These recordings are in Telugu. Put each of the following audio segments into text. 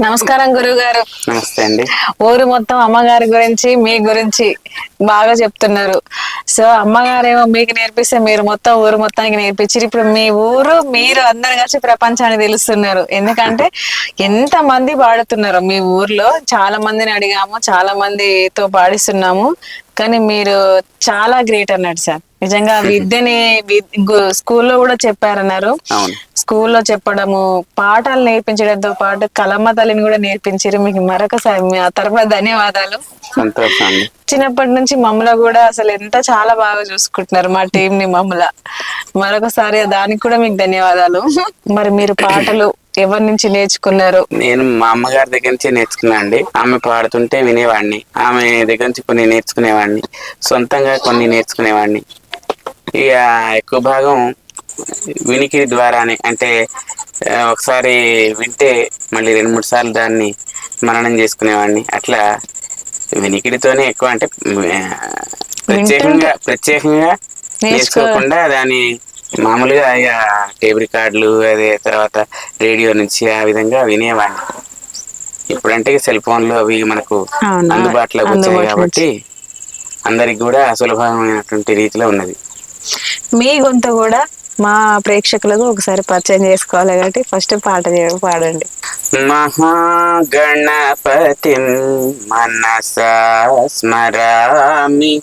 నమస్కారం గురువు గారు నమస్తే అండి. ఊరు మొత్తం అమ్మగారి గురించి మీ గురించి బాగా చెప్తున్నారు. సో అమ్మగారేమో మీకు నేర్పిస్తే మీరు మొత్తం ఊరు మొత్తానికి నేర్పించారు ఇప్పుడు మీ ఊరు మీరు అందరు కలిసి ప్రపంచానికి తెలుస్తున్నారు. ఎందుకంటే ఎంత మంది పాడుతున్నారు మీ ఊర్లో. చాలా మందిని అడిగాము చాలా మందితో పాడిస్తున్నాము. కానీ మీరు చాలా గ్రేట్ అన్నాడు సార్. నిజంగా విద్యని స్కూల్లో కూడా చెప్పారన్నారు. స్కూల్లో చెప్పడము పాఠాలు నేర్పించడంతో పాటు కలమ్మ తల్లిని కూడా నేర్పించారు మీకు మరొకసారి. మీ ఆ తరఫున ధన్యవాదాలు. సంతోషం అండి చిన్నప్పటి నుంచి మమ్మల్ని కూడా అసలు ఎంత చాలా బాగా చూసుకుంటున్నారు మా టీం ని మమ్మల మరొకసారి దానికి కూడా మీకు ధన్యవాదాలు. మరి మీరు పాటలు ఎవరి నుంచి నేర్చుకున్నారు? నేను మా అమ్మగారి దగ్గర నుంచి నేర్చుకున్నా అండి. ఆమె పాడుతుంటే వినేవాడిని. ఆమె దగ్గర నుంచి కొన్ని నేర్చుకునేవాడిని. సొంతంగా కొన్ని నేర్చుకునేవాడిని. ఇక ఎక్కువ భాగం వినికిడి ద్వారానే అంటే ఒకసారి వింటే మళ్ళీ రెండు మూడు సార్లు దాన్ని మననం చేసుకునేవాడిని. అట్లా వినికిడితోనే ఎక్కువ అంటే ప్రత్యేకంగా ప్రత్యేకంగా నేర్చుకోకుండా దాని మామూలుగా ఇక టేప్ రికార్డులు అదే తర్వాత రేడియో నుంచి ఆ విధంగా వినేవాడిని. ఇప్పుడంటే సెల్ ఫోన్లు అవి మనకు? అందుబాటులోకి వచ్చాయి కాబట్టి అందరికి కూడా సులభమైనటువంటి రీతిలో ఉన్నది. మీ గొంతు కూడా మా ప్రేక్షకులకు ఒకసారి పరిచయం చేసుకోవాలి కాబట్టి ఫస్ట్ పాట పాడండి. మహాగణపతి మనసా స్మరామి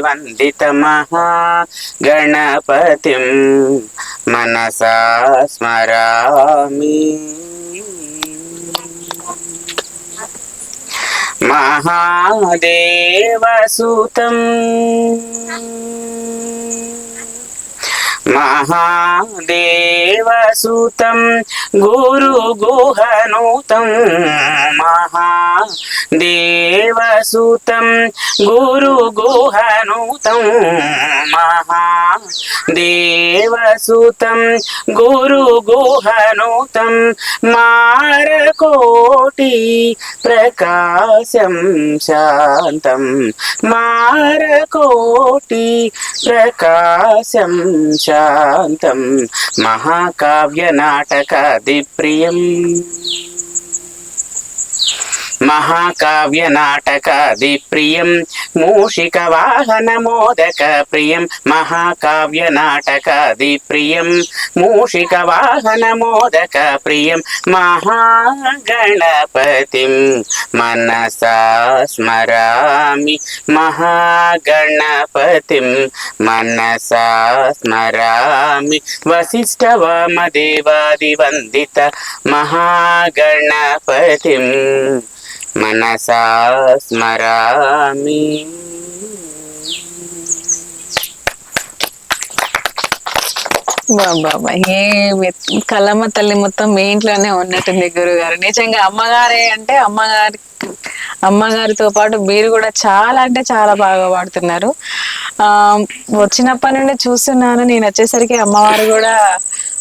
వసిష్ఠవామదేవాదివందిత మహాగణపతిం మనసా స్మరామి. వసిష్ఠవామదేవాదివందిత మహాగణపతిం మనసా స్మరామి దేవసూతం గురు గుహనూతం మహాదేవసుతం గురుగుహనుతం మహాదేవసుతం గురుగుహనుతం మారకోటి ప్రకాశం శాంతం మారకోటి ప్రకాశం శాంతం మహాకావ్య నాటకాది ప్రియం. మహాకావ్య నాటకాది ప్రియం మూషిక వాహన మోదక ప్రియం మహాకావ్య నాటకాది ప్రియం మూషిక వాహన మోదక ప్రియం మహాగణపతిం మనసా స్మరామి. మహాగణపతిం మనసా స్మరామి. వసిష్ఠవామదేవాదివందిత మహాగణపతిం. మనసా స్మరామి బాబా ఏ కలమ్మ తల్లి మొత్తం మీ ఇంట్లోనే ఉన్నట్టుంది గురుగారు. నిజంగా అమ్మగారే అంటే అమ్మగారి అమ్మగారితో పాటు మీరు కూడా చాలా అంటే చాలా బాగా పాడుతున్నారు. ఆ వచ్చినప్పటి నుండి చూస్తున్నాను నేను వచ్చేసరికి అమ్మవారు కూడా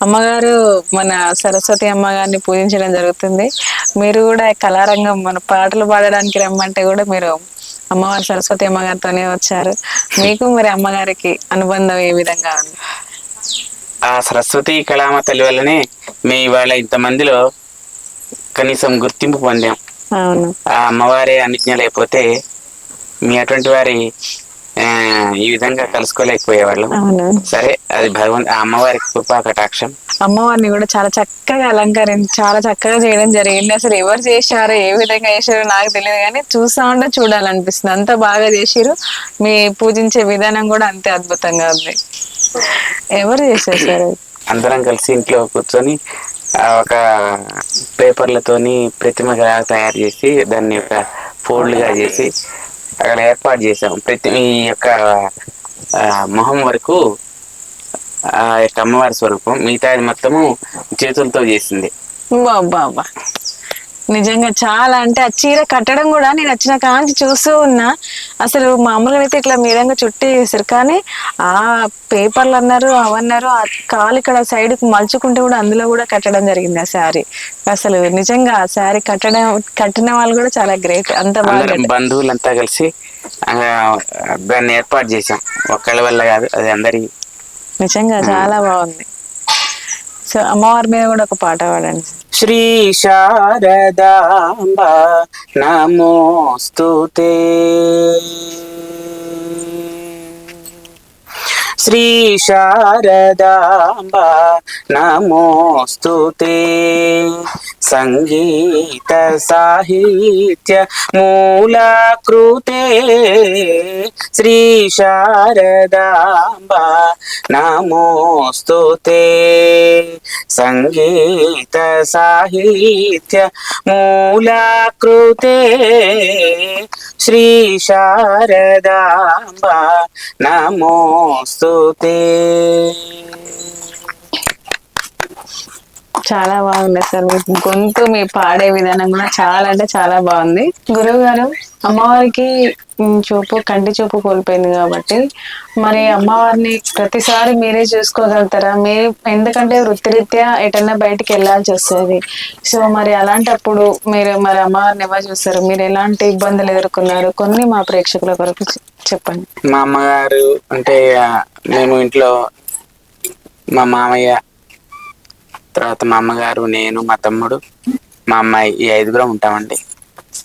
అమ్మగారు మన సరస్వతి అమ్మగారిని పూజించడం జరుగుతుంది. మీరు కూడా కళారంగం మన పాటలు పాడడానికి రమ్మంటే కూడా మీరు అమ్మవారు సరస్వతి అమ్మగారితోనే వచ్చారు. మీకు మరి అమ్మగారికి అనుబంధం ఏ విధంగా ఉంది? ఆ సరస్వతి కళామ తల్లి వల్లనే మేము ఇవాళ ఇంతమందిలో కనీసం గుర్తింపు పొందాం. అవును. ఆ అమ్మవారే అనుజ్ఞ లేకపోతే మీ అటువంటి వారి ఈ విధంగా కలుసుకోలేకపోయేవాళ్ళం. సరే అది భగవంత్ అమ్మవారి కృపా కటాక్షం. అమ్మవారిని కూడా చాలా చక్కగా అలంకరించి చాలా చక్కగా చేయడం జరిగింది. అసలు ఎవరు చేశారో ఏ విధంగా చేశారో నాకు తెలియదు కానీ చూస్తా ఉంటే చూడాలనిపిస్తుంది. అంత బాగా చేసిరు మీ పూజించే విధానం కూడా అంతే అద్భుతంగా ఉంది. ఎవరు చేశారు సార్ అందరం కలిసి ఇంట్లో కూర్చొని ఒక పేపర్లతోని ప్రతిమగా తయారు చేసి దాన్ని ఒక ఫోల్డ్గా చేసి అక్కడ ఏర్పాటు చేసాం ప్రతి ఈ యొక్క ఆ, మొహం వరకు ఆ యొక్క అమ్మవారి స్వరూపం మిగతాది మొత్తము చేతులతో చేసింది. బాబా నిజంగా చాలా. అంటే ఆ చీర కట్టడం కూడా నేను వచ్చిన కాంచి చూస్తూ ఉన్నా. అసలు మామూలుగా అయితే ఇట్లా మీరంగా చుట్టి వేసారు కానీ ఆ పేపర్లు అన్నారు అవన్నారు ఆ కాలు ఇక్కడ సైడ్ మలుచుకుంటే కూడా అందులో కూడా కట్టడం జరిగింది ఆ శారీ. అసలు నిజంగా ఆ శారీ కట్టడం కట్టిన వాళ్ళు కూడా చాలా గ్రేట్. అంత బంధువులంతా కలిసి దాన్ని ఏర్పాటు చేసాం ఒక్కళ్ళ వల్ల కాదు అది అందరి నిజంగా చాలా బాగుంది. సో అమ్మవారి మీద కూడా ఒక పాట పాడండి. శ్రీ శారదాంబ నమోస్తుతే. శ్రీ శారదాంబ నమోస్తు సంగీత సాహిత్య మూలకృతే. శ్రీ శారదాంబ నమోస్తు సంగీత సాహిత్య మూలకృతే. శ్రీ శారదాంబ చాలా బాగుంది సార్ మీ గొంతు మీ పాడే విధానం కూడా చాలా అంటే చాలా బాగుంది. గురువు గారు అమ్మవారికి చూపు కంటి చూపు కోల్పోయింది కాబట్టి మరి అమ్మవారిని ప్రతిసారి మీరే చూసుకోగలుగుతారా? మీరు ఎందుకంటే వృత్తిరీత్యా ఎటన్నా బయటికి వెళ్ళాల్సి వస్తుంది. సో మరి అలాంటప్పుడు మీరు మరి అమ్మవారిని ఎవరు చూస్తారు? మీరు ఎలాంటి ఇబ్బందులు ఎదుర్కొన్నారు? కొన్ని మా ప్రేక్షకుల కొరకు చెప్పండి. మా అమ్మగారు అంటే మేము ఇంట్లో మా మామయ్య తర్వాత మా అమ్మగారు నేను మా తమ్ముడు మా అమ్మాయి ఈ ఐదుగురం ఉంటామండి.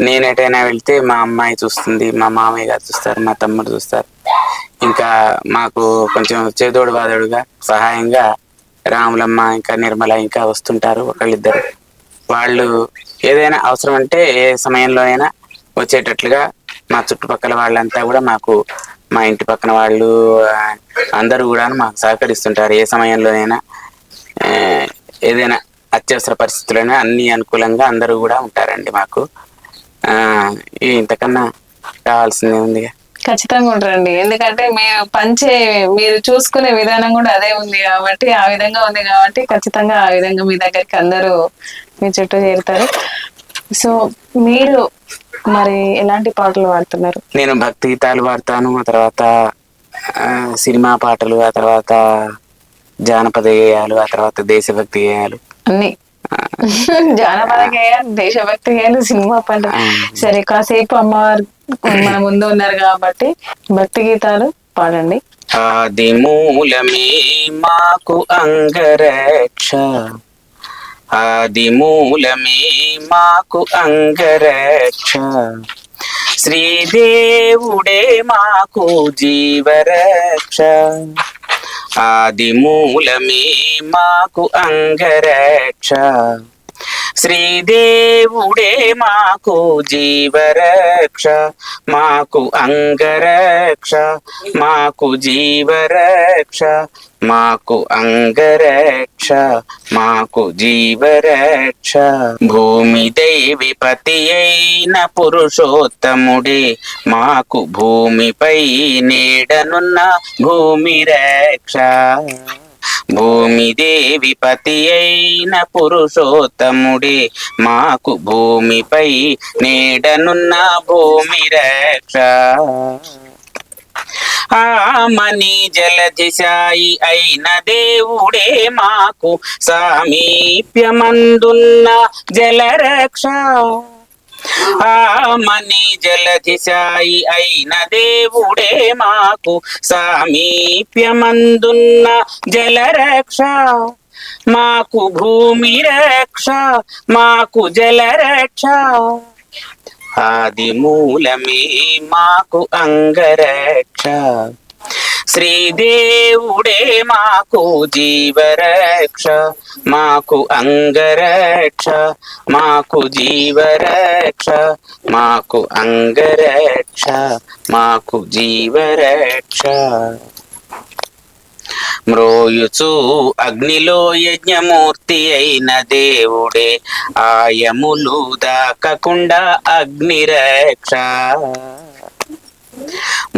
నేను ఎటైనా వెళ్తే మా అమ్మాయి చూస్తుంది మా మామయ్య గారు చూస్తారు మా తమ్ముడు చూస్తారు. ఇంకా మాకు కొంచెం చేదోడు వాదోడుగా సహాయంగా రాములమ్మ ఇంకా నిర్మల ఇంకా వస్తుంటారు ఒకళ్ళిద్దరు. వాళ్ళు ఏదైనా అవసరం అంటే ఏ సమయంలోనైనా వచ్చేటట్లుగా మా చుట్టుపక్కల వాళ్ళంతా కూడా మాకు మా ఇంటి పక్కన వాళ్ళు అందరూ కూడా మాకు సహకరిస్తుంటారు. ఏ సమయంలోనైనా ఏదైనా అత్యవసర పరిస్థితులైనా అన్ని అనుకూలంగా అందరూ కూడా ఉంటారండి మాకు. ఇంతకన్నా కావాల్సిందే ఉంది ఖచ్చితంగా ఉంటారండి ఎందుకంటే మీరు పంచే మీరు చూసుకునే విధానం కూడా అదే ఉంది కాబట్టి ఆ విధంగా ఉంది కాబట్టి ఖచ్చితంగా ఆ విధంగా మీ దగ్గరికి అందరూ మీ చుట్టూ చేరుతారు. సో మీరు మరి ఎలాంటి పాటలు పాడుతున్నారు నేను భక్తి గీతాలు పాడతాను ఆ తర్వాత సినిమా పాటలు ఆ తర్వాత జానపద గేయాలు ఆ తర్వాత దేశభక్తి గేయాలు. అన్ని. జానపద గేయాలు దేశభక్తి గేయాలు సినిమా పాటలు. సరే కాసేపు అమ్మవారు మన ముందు ఉన్నారు కాబట్టి భక్తి గీతాలు పాడండి. ఆది మూలమే మాకు అంగరక్ష. ఆది మూలమే మాకు అంగరక్ష. శ్రీదేవుడే మాకు జీవరక్ష. ఆది మూలమే మాకు అంగరక్ష. శ్రీదేవుడే మాకు జీవరక్ష మాకు అంగరక్ష మాకు జీవరక్ష మాకు అంగరక్ష మాకు జీవరక్ష భూమి దైవిపతి అయిన పురుషోత్తముడే మాకు భూమిపై నీడనున్న భూమి రక్ష భూమి దేవి పతి అయిన పురుషోత్తముడే. మాకు భూమిపై నీడనున్న భూమి రక్ష. ఆమని జలధిశాయి అయిన దేవుడే మాకు సామీప్యమందున్న జలరక్ష ఆమని జలధిశాయి అయిన దేవుడే మాకు సామీప్యమందున్న జలరక్ష. మాకు భూమి రక్ష మాకు జలరక్ష. ఆది మూలమే మాకు అంగరక్ష. శ్రీదేవుడే మాకు జీవరక్ష మాకు అంగరక్ష మాకు జీవరక్ష మాకు అంగరక్ష మాకు జీవరక్ష. మ్రోయుచు అగ్నిలో యజ్ఞమూర్తి అయిన దేవుడే ఆయములు దాకకుండా అగ్నిరక్ష.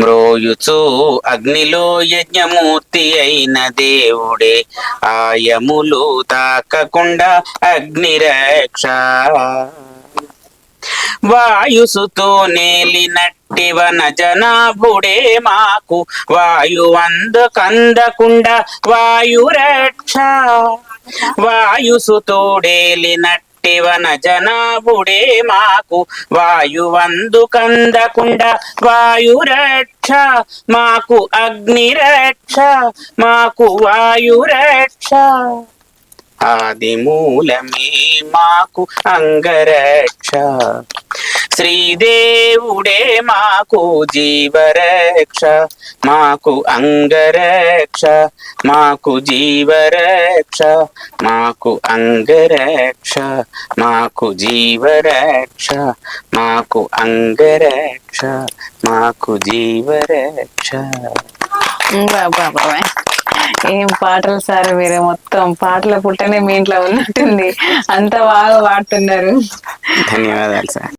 మ్రోయుచు అగ్నిలో యజ్ఞమూర్తి అయిన దేవుడే ఆయములు తాకకుండా అగ్నిరక్ష. వాయుసుతో నేలినట్టి వన జనాభుడే మాకు వాయువందు కందకుండా వాయురక్ష. వాయుసుతోడేలినట్టి పుట్టివన జనాభుడే మాకు. వాయువందు కందకుండా వాయురక్ష మాకు అగ్నిరక్ష మాకు వాయురక్ష. ఆది మూలమే మాకు అంగరక్ష. శ్రీదేవుడే మాకు జీవరక్ష మాకు అంగరక్ష మాకు జీవరక్ష మాకు అంగరక్ష మాకు జీవరక్ష మాకు అంగరక్ష మాకు జీవరక్ష. ఏం పాటలు సార్ మీరు? మొత్తం పాటల పుట్టనే మీ ఇంట్లో ఉన్నట్టుంది. అంత బాగా పాడుతున్నారు. ధన్యవాదాలు సార్.